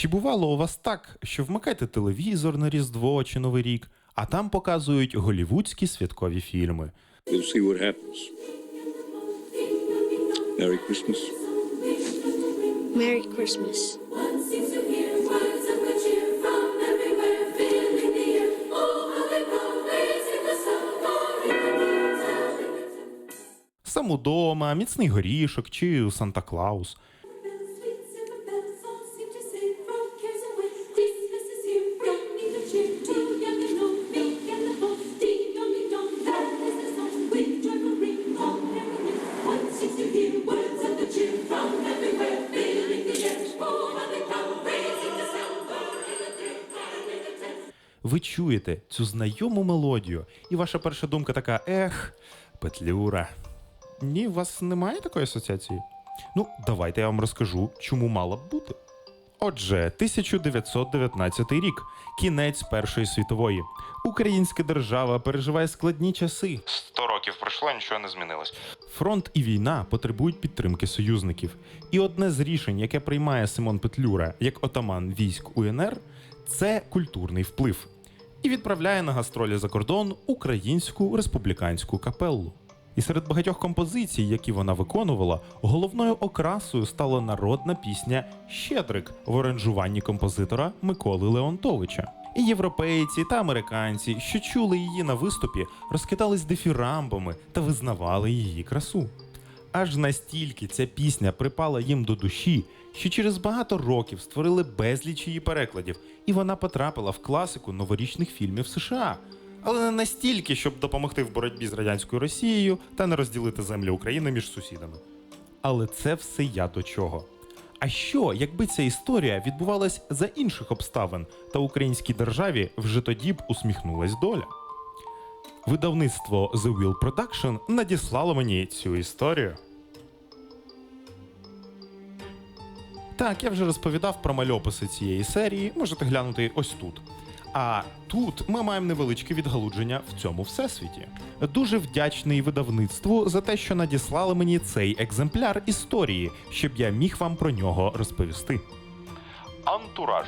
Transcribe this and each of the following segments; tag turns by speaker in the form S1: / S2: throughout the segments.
S1: Чи бувало у вас так, що вмикаєте телевізор на Різдво чи Новий рік, а там показують голівудські святкові фільми?
S2: We'll see what happens. Merry Christmas.
S3: Merry Christmas.
S4: Oh.
S1: Сам удома, міцний горішок чи Санта Клаус. Ви чуєте цю знайому мелодію, і ваша перша думка така: ех, Петлюра. Ні, у вас немає такої асоціації? Ну, давайте я вам розкажу, чому мала б бути. Отже, 1919 рік, кінець Першої світової. Українська держава переживає складні часи. Сто років пройшло, нічого не змінилось. Фронт і війна потребують підтримки союзників. І одне з рішень, яке приймає Симон Петлюра як отаман військ УНР, це культурний вплив. І відправляє на гастролі за кордон українську республіканську капеллу. І серед багатьох композицій, які вона виконувала, головною окрасою стала народна пісня Щедрик в оранжуванні композитора Миколи Леонтовича. І європейці та американці, що чули її на виступі, розкидались дифірамбами та визнавали її красу. Аж настільки ця пісня припала їм до душі, що через багато років створили безліч її перекладів, і вона потрапила в класику новорічних фільмів США. Але не настільки, щоб допомогти в боротьбі з радянською Росією та не розділити землю України між сусідами. Але це все я до чого. А що, якби ця історія відбувалась за інших обставин, та українській державі вже тоді б усміхнулась доля? Видавництво The Wheel Production надіслало мені цю історію. Так, я вже розповідав про мальописи цієї серії, можете глянути ось тут. А тут ми маємо невеличке відгалудження в цьому всесвіті. Дуже вдячний видавництву за те, що надіслали мені цей екземпляр історії, щоб я міг вам про нього розповісти. Антураж.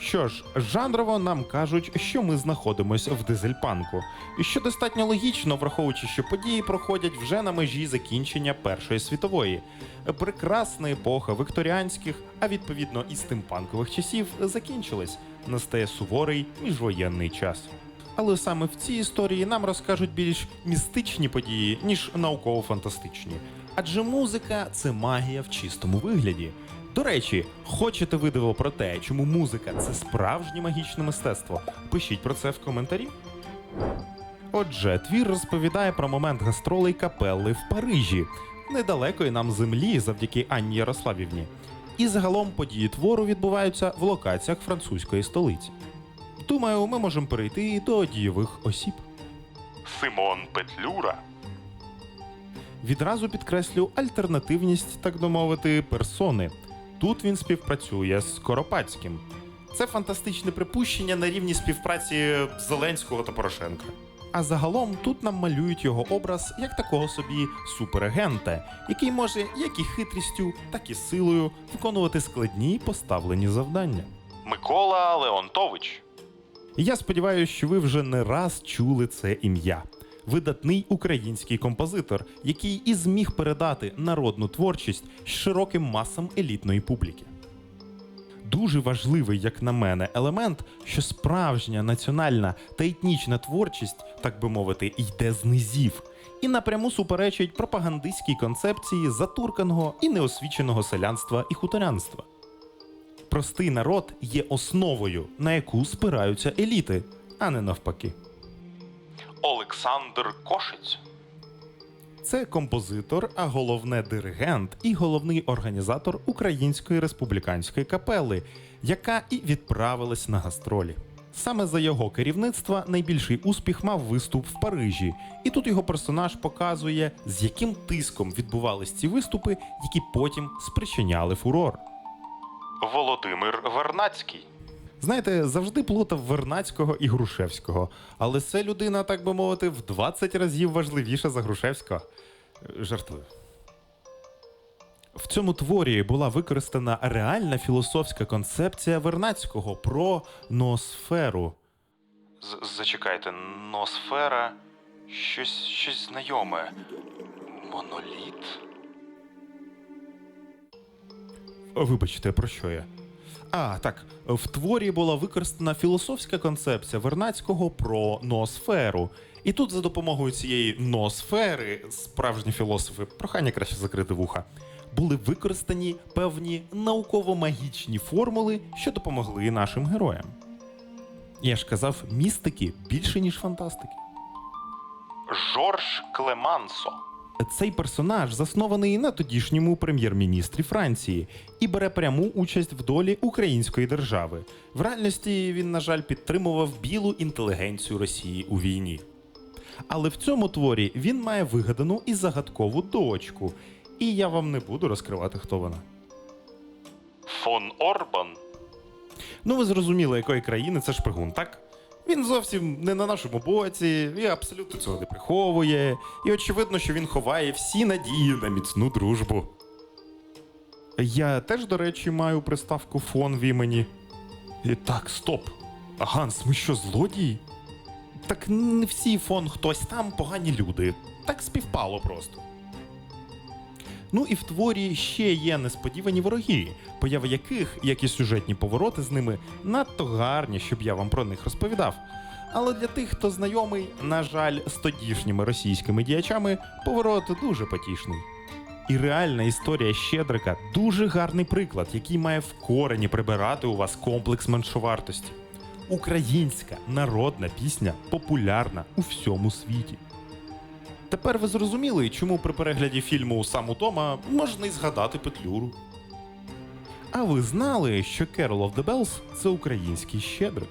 S1: Що ж, жанрово нам кажуть, що ми знаходимося в дизельпанку, і що достатньо логічно, враховуючи, що події проходять вже на межі закінчення Першої світової. Прекрасна епоха вікторіанських, а відповідно і стимпанкових часів закінчилась. Настає суворий міжвоєнний час. Але саме в цій історії нам розкажуть більш містичні події, ніж науково-фантастичні. Адже музика це магія в чистому вигляді. До речі, хочете видиво про те, чому музика це справжнє магічне мистецтво? Пишіть про це в коментарі. Отже, твір розповідає про момент гастролей капелли в Парижі, недалекої нам землі завдяки Анні Ярославівні. І загалом події твору відбуваються в локаціях французької столиці. Думаю, ми можемо перейти до дієвих осіб. Симон Петлюра. Відразу підкреслю альтернативність, так би мовити, персони. Тут він співпрацює з Скоропадським. Це фантастичне припущення на рівні співпраці Зеленського та Порошенка. А загалом тут нам малюють його образ як такого собі суперагента, який може як і хитрістю, так і силою виконувати складні поставлені завдання. Микола Леонтович. Я сподіваюся, що ви вже не раз чули це ім'я. Видатний український композитор, який і зміг передати народну творчість широким масам елітної публіки. Дуже важливий, як на мене, елемент, що справжня національна та етнічна творчість, так би мовити, йде з низів, і напряму суперечить пропагандистській концепції затурканого і неосвіченого селянства і хуторянства. Простий народ є основою, на яку спираються еліти, а не навпаки. Олександр Кошиць. Це композитор, а головне диригент і головний організатор Української республіканської капели, яка і відправилась на гастролі. Саме за його керівництва найбільший успіх мав виступ в Парижі, і тут його персонаж показує, з яким тиском відбувались ці виступи, які потім спричиняли фурор. Володимир Вернацький. Знаєте, завжди плутав Вернацького і Грушевського, але це людина, так би мовити, в 20 разів важливіша за Грушевського. Жартую. В В цьому творі була використана реальна філософська концепція Вернацького про ноосферу. Зачекайте, ноосфера щось, щось знайоме. Моноліт? Вибачте, про що я? А, так, в творі була використана філософська концепція Вернацького про ноосферу. І тут за допомогою цієї ноосфери справжні філософи, прохання краще закрити вуха, були використані певні науково-магічні формули, що допомогли нашим героям. Я ж казав, містики більше, ніж фантастики. Жорж Клемансо. Цей персонаж заснований на тодішньому прем'єр-міністрі Франції і бере пряму участь в долі української держави. В реальності він, на жаль, підтримував білу інтелігенцію Росії у війні. Але в цьому творі він має вигадану і загадкову дочку, і я вам не буду розкривати, хто вона. Фон Орбан. Ну, ви зрозуміли, якої країни це шпигун, так? Він зовсім не на нашому боці, і абсолютно цього не приховує. І очевидно, що він ховає всі надії на міцну дружбу. Я теж, до речі, маю приставку фон в імені. І так, стоп. Ганс, ми що, злодії? Так не всі фон хтось там погані люди. Так співпало просто. Ну і в творі ще є несподівані вороги, появи яких, як і сюжетні повороти з ними, надто гарні, щоб я вам про них розповідав. Але для тих, хто знайомий, на жаль, з тодішніми російськими діячами, поворот дуже потішний. І реальна історія Щедрика дуже гарний приклад, який має в корені прибирати у вас комплекс меншовартості. Українська народна пісня популярна у всьому світі. Тепер ви зрозуміли, чому при перегляді фільму Сам удома можна й згадати Петлюру. А ви знали, що Carol of the Bells – це український щедрик?